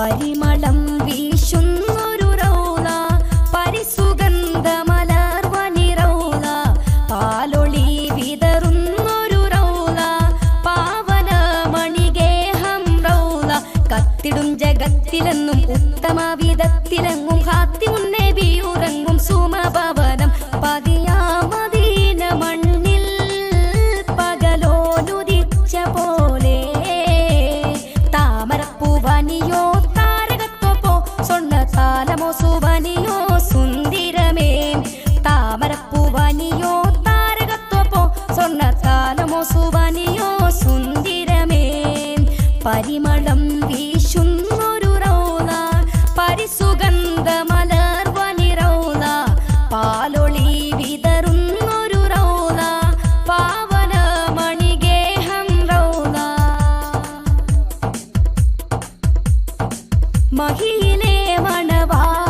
പരിമളം വീശുന്നൊരു റൗള പരിസുഗന്ധമലർവനി റൗള പാലൊളി വിതറുന്നൊരു റൗള പാവനമണിഗേഹം റൗള. കത്തിടും ജഗത്തിലെന്നും ഉത്തമ വിധത്തിലെങ്ങും കാത്തി മുന്നേ ബിയുറങ്ങും സുവനിയോ സുന്ദിരമേ പരിമളം വീശുന്നൊരു പാവനമണിഗേഹം റൗള. മഹിയിലെ മണവാട്ടിയല്ലേ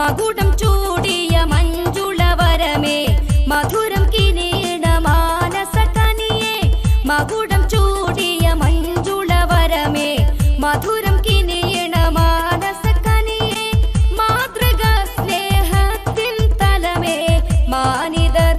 മകുടം ചൂടിയ മഞ്ജുള വരമേ. മധുരം കിരീട മാനസ കനിയേ. മകുടം ചൂടിയ മഞ്ജുള വരമേ. മധുരം കിരീട മാനസ സ്നേഹത്തിൻ തലമേ. മാനിത